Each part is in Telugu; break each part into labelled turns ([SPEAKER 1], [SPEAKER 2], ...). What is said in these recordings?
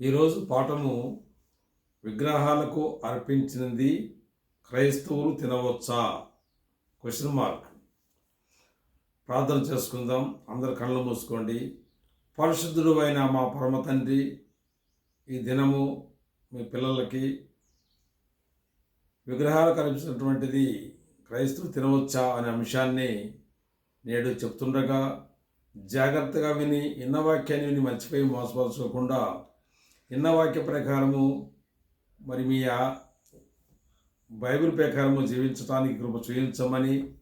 [SPEAKER 1] ఈరోజు పాఠము విగ్రహాలకు అర్పించినది క్రైస్తవులు తినవచ్చా? క్వశ్చన్ మార్క్ ప్రార్థన చేసుకుందాం. అందరు కళ్ళు మూసుకోండి. పరిశుద్ధుడు అయిన మా పరమ తండ్రి ఈ దినము మీ పిల్లలకి విగ్రహాలు కల్పించినటువంటిది క్రైస్తవులు తినవచ్చా అనే అంశాన్ని నేడు చెప్తుండగా జాగ్రత్తగా విని ఇన్న వాక్యాన్ని విని మర్చిపోయి మోసపరచుకోకుండా నిన్న వాక్య ప్రకారము మరి మీ ఆ- బైబిల్ ప్రకారము జీవించడానికి కృప చూపించమని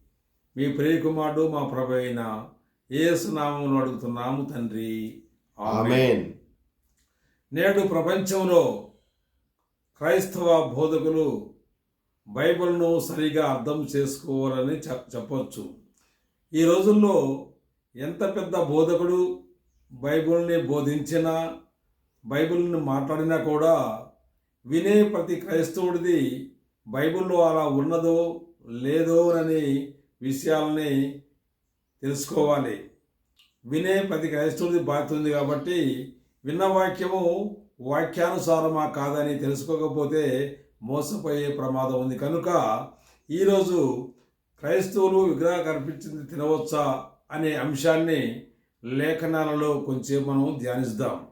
[SPEAKER 1] మీ ప్రియకుమారుడు మా ప్రభు అయిన ఏసునామంలో అడుగుతున్నాము తండ్రి. ఆమెన్. నేడు ప్రపంచంలో క్రైస్తవ బోధకులు బైబిల్ను సరిగా అర్థం చేసుకోవాలని చెప్పవచ్చు. ఈ రోజుల్లో ఎంత పెద్ద బోధకుడు బైబిల్ని బోధించినా బైబిల్ని మాట్లాడినా కూడా వినే ప్రతి క్రైస్తవుడిది బైబిల్లో అలా ఉన్నదో లేదో అని విషయాలని తెలుసుకోవాలి. వినే ప్రతి క్రైస్తవుడిది బాధ్యత ఉంది కాబట్టి విన్న వాక్యము వాక్యానుసారమా కాదని తెలుసుకోకపోతే మోసపోయే ప్రమాదం ఉంది. కనుక ఈరోజు క్రైస్తవులు విగ్రహం కనిపించింది తినవచ్చా అనే అంశాన్ని లేఖనాలలో కొంచెం మనం ధ్యానిస్తాం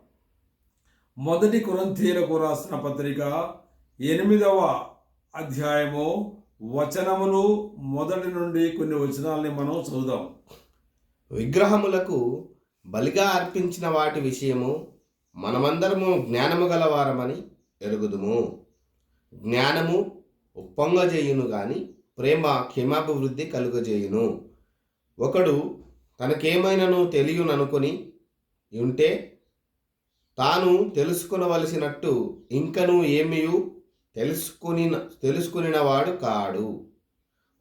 [SPEAKER 1] మొదటి కురంతీలకు రాసిన పత్రిక ఎనిమిదవ అధ్యాయము వచనములు మొదటి నుండి కొన్ని వచనాలని మనం చూద్దాం
[SPEAKER 2] విగ్రహములకు బలిగా అర్పించిన వాటి విషయము మనమందరము జ్ఞానము గలవారమని ఎరుగుదుము. జ్ఞానము ఉప్పొంగజేయును గాని ప్రేమ క్షేమాభివృద్ధి కలుగజేయును. ఒకడు తనకేమైనను తెలియననుకొని ఉంటే తాను తెలుసుకునవలసినట్టు ఇంకను ఏమియు? తెలుసుకుని తెలుసుకునినవాడు కాడు.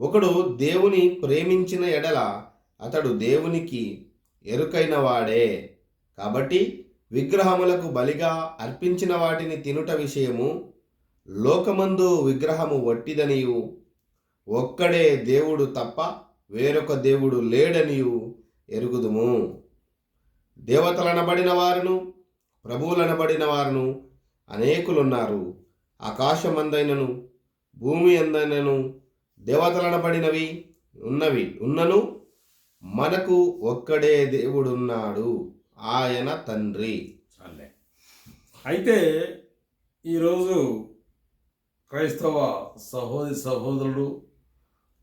[SPEAKER 2] ఒకడు దేవుని ప్రేమించిన ఎడల అతడు దేవునికి ఎరుకైన వాడే కాబట్టి విగ్రహములకు బలిగా అర్పించిన వాటిని తినుట విషయము లోకమందు విగ్రహము వట్టిదనియు. ఒక్కడే దేవుడు తప్ప వేరొక దేవుడు లేడనియు ఎరుగుదుము. దేవతలనబడిన వారును ప్రభువులనబడిన వారును అనేకులున్నారు. ఆకాశమందైనను భూమి అందైనను దేవతలనబడినవి ఉన్నవి ఉన్నను మనకు ఒక్కడే దేవుడున్నాడు. ఆయన తండ్రి.
[SPEAKER 1] చాలే. అయితే ఈరోజు క్రైస్తవ సహోదరి సహోదరుడు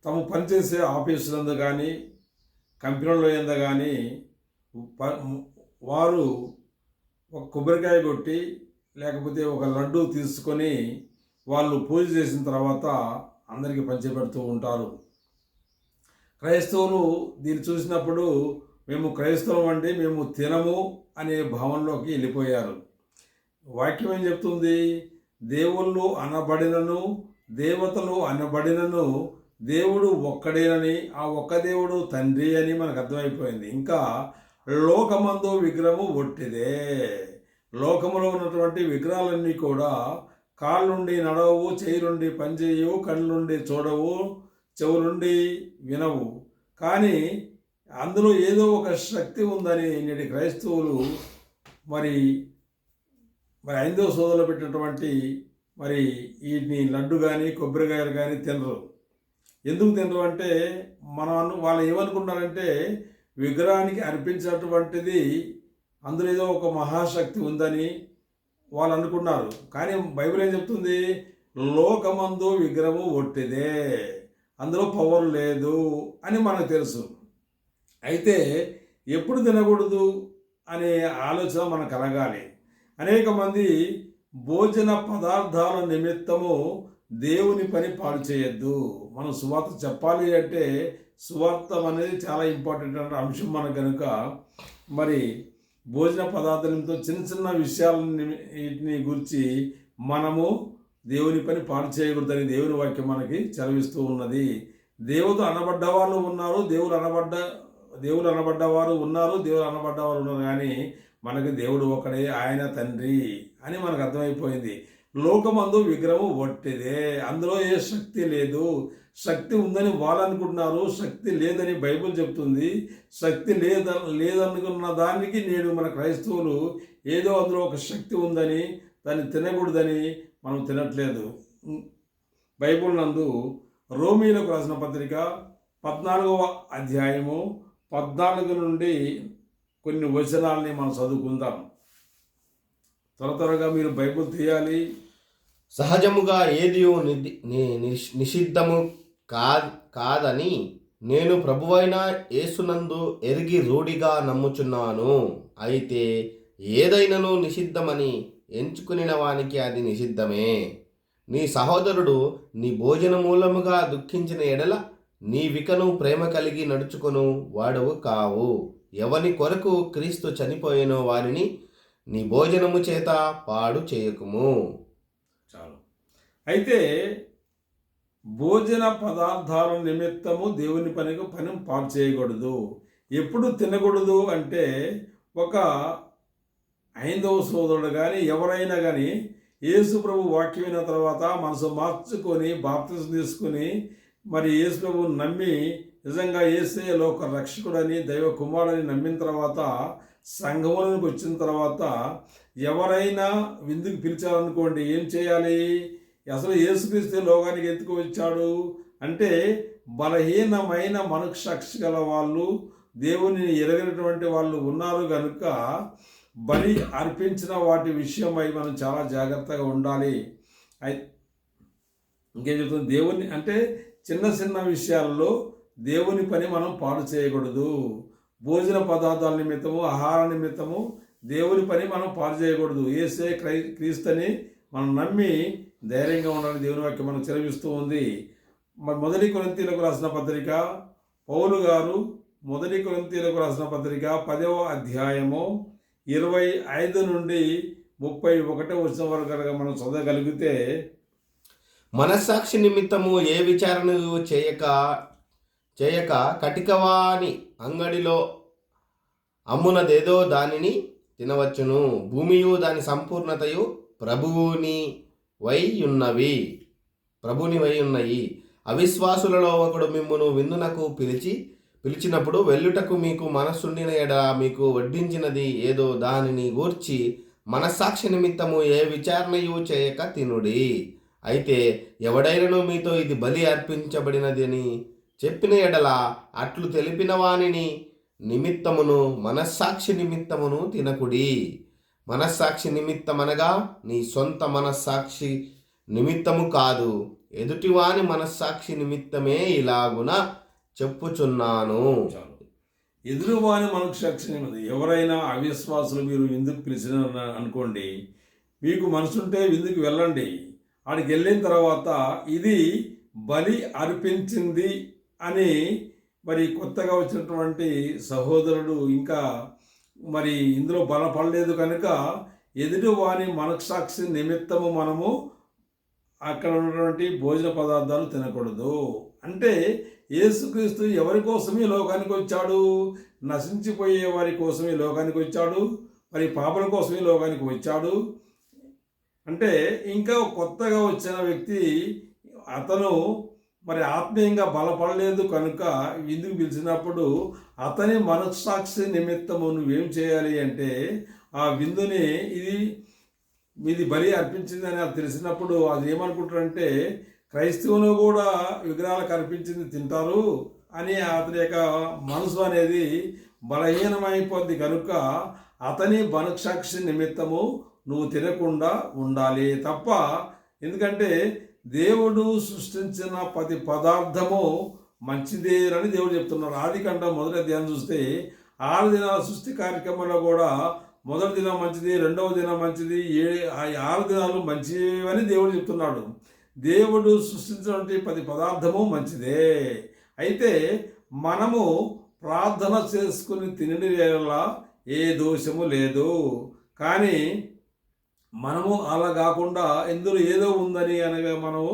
[SPEAKER 1] తాము పనిచేసే ఆఫీసులందు కానీ కంపెనీలో ఎందు కానీ ప- వారు ఒక కొబ్బరికాయ కొట్టి లేకపోతే ఒక లడ్డు తీసుకొని వాళ్ళు పూజ చేసిన తర్వాత అందరికీ పంచిపెడుతూ ఉంటారు. క్రైస్తవులు దీన్ని చూసినప్పుడు మేము క్రైస్తవం అంటే మేము తినము అనే భావనలోకి వెళ్ళిపోయారు. వాక్యం ఏం చెప్తుంది? దేవుళ్ళు అనబడినను దేవతలు అనబడినను దేవుడు ఒక్కడేనని ఆ ఒక్క దేవుడు తండ్రి అని మనకు అర్థమైపోయింది. ఇంకా లోకమందు విగ్రహము ఒట్టిదే. లోకములో ఉన్నటువంటి విగ్రహాలన్నీ కూడా కాళ్ళుండి నడవవు చేయిరుండి పనిచేయవు కళ్ళుండి చూడవు చెవులుండి వినవు. కానీ అందులో ఏదో ఒక శక్తి ఉందని నేటి క్రైస్తవులు మరి మరి ఐదవ సోదరులు పెట్టినటువంటి మరి వీటిని లడ్డు కానీ కొబ్బరికాయలు కానీ తినరు. ఎందుకు తినరు అంటే మనం వాళ్ళు ఏమనుకుంటారంటే విగ్రహానికి అర్పించినటువంటిది అందులో ఏదో ఒక మహాశక్తి ఉందని వాళ్ళు అనుకున్నారు. కానీ బైబిల్ ఏం చెప్తుంది? లోకమందు విగ్రహము ఒట్టిదే అందులో పవర్ లేదు అని మనకు తెలుసు. అయితే ఎప్పుడు తినకూడదు అనే ఆలోచన మనకు కలగాలి. అనేక మంది భోజన పదార్థాల నిమిత్తము దేవుని పని పాడు చేయొద్దు. మనం సువార్త చెప్పాలి అంటే సువార్థం అనేది చాలా ఇంపార్టెంట్ అనే అంశం మనకు కనుక మరి భోజన పదార్థాలతో చిన్న చిన్న విషయాలని వీటిని గురించి మనము దేవుని పని పాడు చేయకూడదని దేవుని వాక్యం మనకి చదివిస్తూ ఉన్నది. దేవుడు అనబడ్డ వాళ్ళు ఉన్నారు దేవుడు అనబడ్డ దేవుడు అనబడ్డవారు ఉన్నారు దేవుడు అనబడ్డవారు ఉన్నారు కానీ మనకి దేవుడు ఒకడే ఆయన తండ్రి అని మనకు అర్థమైపోయింది. లోకమందు విగ్రహం ఒట్టిదే. అందులో ఏ శక్తి లేదు. శక్తి ఉందని వాళ్ళు అనుకుంటున్నారు శక్తి లేదని బైబిల్ చెప్తుంది. శక్తి లేద లేదనుకున్న దానికి నేడు మన క్రైస్తవులు ఏదో అందులో ఒక శక్తి ఉందని దాన్ని తినకూడదని మనం తినట్లేదు. బైబిల్ నందు రోమీలకు రాసిన పత్రిక పద్నాలుగవ అధ్యాయము పద్నాలుగు నుండి కొన్ని వచనాలని మనం చదువుకుందాం. త్వర త్వరగా మీరు బైబుల్ తీయాలి.
[SPEAKER 2] సహజముగా ఏదియు నిష్- నిషిద్ధము కా కాదని నేను ప్రభువైన యేసునందు ఎరిగి రూఢిగా నమ్ముచున్నాను. అయితే ఏదైనను నిషిద్ధమని ఎంచుకునిన వానికి అది నిషిద్ధమే. నీ సహోదరుడు నీ భోజన మూలముగా దుఃఖించిన ఎడల నీ వికను ప్రేమ కలిగి నడుచుకొను వాడవు కావు. ఎవని కొరకు క్రీస్తు చనిపోయిన వారిని నీ భోజనము చేత పాడు చేయకుము.
[SPEAKER 1] చాలు. అయితే భోజన పదార్థాల నిమిత్తము దేవుని పనికి పని పాడు చేయకూడదు. ఎప్పుడు తినకూడదు అంటే ఒక ఐదవ సోదరుడు కానీ ఎవరైనా కానీ యేసుప్రభు వాక్యమైన తర్వాత మనసు మార్చుకొని బాప్తిజం తీసుకొని మరి యేసుప్రభు నమ్మి నిజంగా ఏసే లోక రక్షకుడని దైవ కుమారుడని నమ్మిన తర్వాత సంఘములకు వచ్చిన తర్వాత ఎవరైనా విందుకు పిలిచారనుకోండి ఏం చేయాలి? అసలు యేసుక్రీస్తు లోకానికి ఎత్తుకు వచ్చాడు? అంటే బలహీనమైన మనక్షక్ష గల వాళ్ళు దేవుని ఎరగినటువంటి వాళ్ళు ఉన్నారు కనుక బలి అర్పించిన వాటి విషయమై మనం చాలా జాగ్రత్తగా ఉండాలి. ఇంకేం చెప్తుంది? దేవుని అంటే చిన్న చిన్న విషయాల్లో దేవుని పని మనం పాడు చేయకూడదు. భోజన పదార్థాల నిమిత్తము ఆహార నిమిత్తము దేవుని పని మనం పాలు చేయకూడదు. ఏసే క్రై క్రీస్తుని మనం నమ్మి ధైర్యంగా ఉండాలని దేవుని వాక్యం మనం చెలవిస్తూ ఉంది. మరి మొదటి కొరంతీలకు రాసిన పత్రిక పౌలు గారు మొదటి కొరంతీలకు రాసిన పత్రిక పదవ అధ్యాయము ఇరవై ఐదు నుండి ముప్పై ఒకటో వచ్చిన వరకు కనుక మనం చదవగలిగితే
[SPEAKER 2] మనస్సాక్షి నిమిత్తము ఏ విచారణ చేయక చేయక కటికవాని అంగడిలో అమ్మునదేదో దానిని తినవచ్చును. భూమియు దాని సంపూర్ణతయు ప్రభువుని వై ఉన్నవి ప్రభుని వై ఉన్నాయి అవిశ్వాసులలో ఒకడు మిమ్మును విందునకు పిలిచి పిలిచినప్పుడు వెళ్ళుటకు మీకు మనస్సుండిన ఎడ మీకు వడ్డించినది ఏదో దానిని గూర్చి మనస్సాక్షి నిమిత్తము ఏ విచారణయు చేయక తినుడి. అయితే ఎవడైనను మీతో ఇది బలి అర్పించబడినది అని చెప్పిన ఎడల అట్లు తెలిపిన వానిని నిమిత్తమును మనస్సాక్షి నిమిత్తమును తినకుడి. మనస్సాక్షి నిమిత్తమనగా నీ సొంత మనస్సాక్షి నిమిత్తము కాదు. ఎదుటివాని మనస్సాక్షి నిమిత్తమే ఇలాగున చెప్పుచున్నాను.
[SPEAKER 1] ఎదురువాని మనకు సాక్షి ఎవరైనా అవిశ్వాసులు మీరు విందుకు పిలిచిన అనుకోండి మీకు మనసుంటే విందుకు వెళ్ళండి. ఆడికి వెళ్ళిన తర్వాత ఇది బలి అర్పించింది అని మరి కొత్తగా వచ్చినటువంటి సహోదరుడు ఇంకా మరి ఇందులో బలపడలేదు కనుక ఎదుటి వారి మనసాక్షి నిమిత్తము మనము అక్కడ ఉన్నటువంటి భోజన పదార్థాలు తినకూడదు. అంటే యేసుక్రీస్తు ఎవరి కోసమే లోకానికి వచ్చాడు? నశించిపోయే వారి కోసమే లోకానికి వచ్చాడు? మరి పాపల కోసమే లోకానికి వచ్చాడు? అంటే ఇంకా కొత్తగా వచ్చిన వ్యక్తి అతను మరి ఆత్మీయంగా బలపడలేదు కనుక విందుకు పిలిచినప్పుడు అతని మనస్సాక్షి నిమిత్తము నువ్వేం చేయాలి అంటే ఆ విందుని ఇది మీది బలి అర్పించిందని అది తెలిసినప్పుడు అది ఏమనుకుంటారంటే క్రైస్తవులు కూడా విగ్రహాలకు అర్పించింది తింటారు అని అతని యొక్క మనసు అనేది బలహీనమైపోద్ది కనుక అతని మనసాక్షి నిమిత్తము నువ్వు తినకుండా ఉండాలి తప్ప ఎందుకంటే దేవుడు సృష్టించిన ప్రతి పదార్థము మంచిదేనని దేవుడు చెప్తున్నారు ఆది కంట మొదటి అధ్యాయం చూస్తే ఆరు దినాల సృష్టి కార్యక్రమంలో కూడా మొదటి దినం మంచిది రెండవ దినం మంచిది ఏ ఆరు దినాలు మంచివని దేవుడు చెప్తున్నాడు. దేవుడు సృష్టించినటువంటి ప్రతి పదార్థము మంచిదే. అయితే మనము ప్రార్థన చేసుకుని తినడం ఏ దోషము లేదు. కానీ మనము అలా కాకుండా ఇందులో ఏదో ఉందని అనగా మనము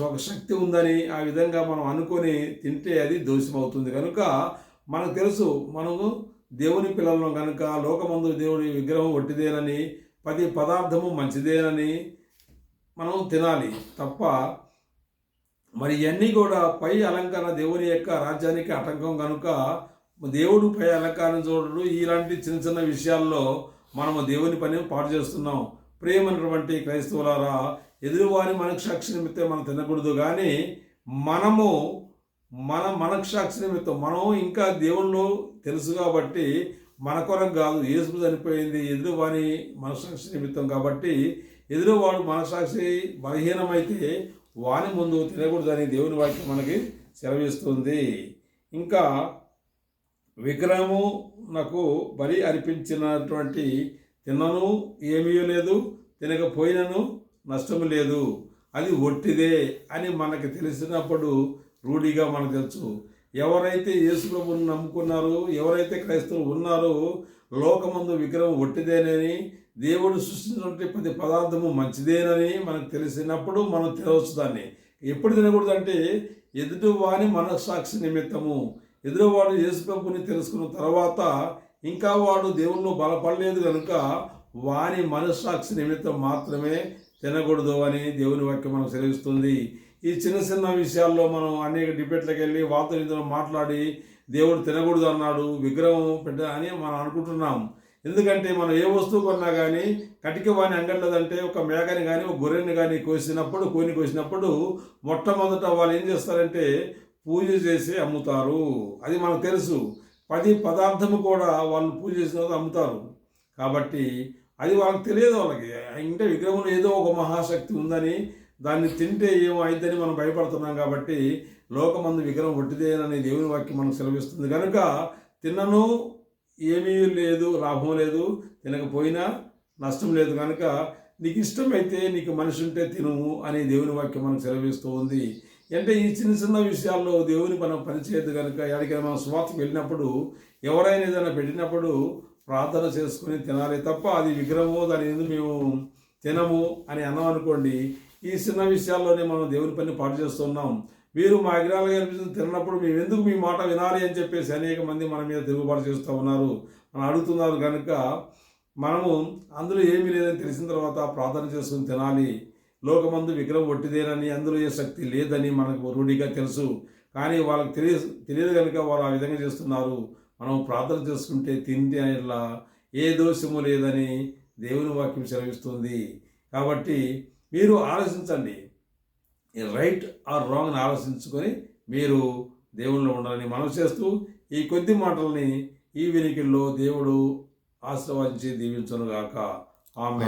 [SPEAKER 1] ఒక శక్తి ఉందని ఆ విధంగా మనం అనుకొని తింటే అది దోషం అవుతుంది కనుక మనకు తెలుసు మనము దేవుని పిల్లలను కనుక లోకమందు దేవుని విగ్రహం ఒట్టిదేనని ప్రతి పదార్థము మంచిదేనని మనం తినాలి తప్ప మరి ఇవన్నీ కూడా పై అలంకరణ దేవుని యొక్క రాజ్యానికి ఆటంకం కనుక దేవుడు పై అలంకారం చూడడు. ఇలాంటి చిన్న చిన్న విషయాల్లో మనము దేవుని పని పాటు చేస్తున్నాం. ప్రేమైనటువంటి క్రైస్తవులారా ఎదురువారి మనక్షాక్షి నిమిత్తం మనం తినకూడదు కానీ మనము మన మనక్షాక్షి నిమిత్తం మనం ఇంకా దేవుళ్ళు తెలుసు కాబట్టి మన కొరకు కాదు యేసు చనిపోయింది ఎదురువాని మనసాక్షి నిమిత్తం కాబట్టి ఎదురువాడు మనసాక్షి బలహీనమైతే వాని ముందు తినకూడదని దేవుని వాక్యం మనకి సెలవిస్తుంది. ఇంకా విగ్రహము నాకు బలి అర్పించినటువంటి తినను ఏమీ లేదు తినకపోయినను నష్టము లేదు. అది ఒట్టిదే అని మనకు తెలిసినప్పుడు రూఢిగా మనకు తెలుసు. ఎవరైతే యేసుప్రభుని నమ్ముకున్నారో ఎవరైతే క్రైస్తవులు ఉన్నారో లోకమందు విగ్రహం ఒట్టిదేనని దేవుడు సృష్టించినటువంటి ప్రతి పదార్థము మంచిదేనని మనకు తెలిసినప్పుడు మనం తినవచ్చు దాన్ని. ఎప్పుడు తినకూడదంటే ఎదుటి వాని మనస్సాక్షి నిమిత్తము. ఎదురువాడు యేసు తెలుసుకున్న తర్వాత ఇంకా వాడు దేవుళ్ళు బలపడలేదు కనుక వాని మనస్సాక్షి నిమిత్తం మాత్రమే తినకూడదు అని దేవుని వాక్యం మనకు సెలవిస్తుంది. ఈ చిన్న చిన్న విషయాల్లో మనం అనేక డిబేట్లకు వెళ్ళి వార్త విధంగా మాట్లాడి దేవుడు తినకూడదు అన్నాడు విగ్రహం పెట్ట అని మనం అనుకుంటున్నాం. ఎందుకంటే మనం ఏ వస్తువు కొన్నా కానీ కటిక వాణి అంగట్లేదంటే ఒక మేకని కానీ ఒక గొర్రెని కానీ కోసినప్పుడు కోని కోసినప్పుడు మొట్టమొదట వాళ్ళు ఏం చేస్తారంటే పూజ చేసి అమ్ముతారు. అది మనకు తెలుసు. పది పదార్థము కూడా వాళ్ళు పూజ చేసిన అమ్ముతారు. కాబట్టి అది వాళ్ళకి తెలియదు వాళ్ళకి. అంటే విగ్రహంలో ఏదో ఒక మహాశక్తి ఉందని దాన్ని తింటే ఏమైందని మనం భయపడుతున్నాం కాబట్టి లోకమందు విగ్రహం ఒట్టిదేనని దేవుని వాక్యం మనకు సెలవిస్తుంది. కనుక తిన్నను ఏమీ లేదు లాభం లేదు తినకపోయినా నష్టం లేదు. కనుక నీకు ఇష్టమైతే నీకు మనిషి ఉంటే తినుము అని దేవుని వాక్యం మనకు సెలవిస్తూ ఉంది అంటే ఈ చిన్న చిన్న విషయాల్లో దేవుని మనం పనిచేయద్దు కనుక ఎక్కడికైనా మనం స్వార్థకు వెళ్ళినప్పుడు ఎవరైనా ఏదైనా పెట్టినప్పుడు ప్రార్థన చేసుకుని తినాలి తప్ప అది విగ్రహమో దాని ఎందుకు మేము తినము అని అన్నాం అనుకోండి ఈ చిన్న విషయాల్లోనే మనం దేవుని పని పాటు చేస్తున్నాం. మీరు మా విగ్రహాలు కనిపిస్తుంది తిన్నప్పుడు మేము ఎందుకు మీ మాట వినాలి అని చెప్పేసి అనేక మంది మన మీద తిరుగుబాటు చేస్తూ ఉన్నారు. మనం అడుగుతున్నారు కనుక మనము అందులో ఏమీ లేదని తెలిసిన తర్వాత ప్రార్థన చేసుకుని తినాలి. లోకమందు విగ్రహం ఒట్టిదేనని అందులో ఏ శక్తి లేదని మనకు రూఢిగా తెలుసు. కానీ వాళ్ళకి తెలియ తెలియదు కనుక వాళ్ళు ఆ విధంగా చేస్తున్నారు. మనం ప్రార్థన చేసుకుంటే తింటే ఇలా ఏ దోషము లేదని దేవుని వాక్యం సెలవిస్తుంది. కాబట్టి మీరు ఆలోచించండి. రైట్ ఆర్ రాంగ్ని ఆలోచించుకొని మీరు దేవునిలో ఉండాలని మనం చేస్తూ ఈ కొద్ది మాటల్ని ఈ వెనికిల్లో దేవుడు ఆశీర్వదించి దీవించునుగాక. ఆమె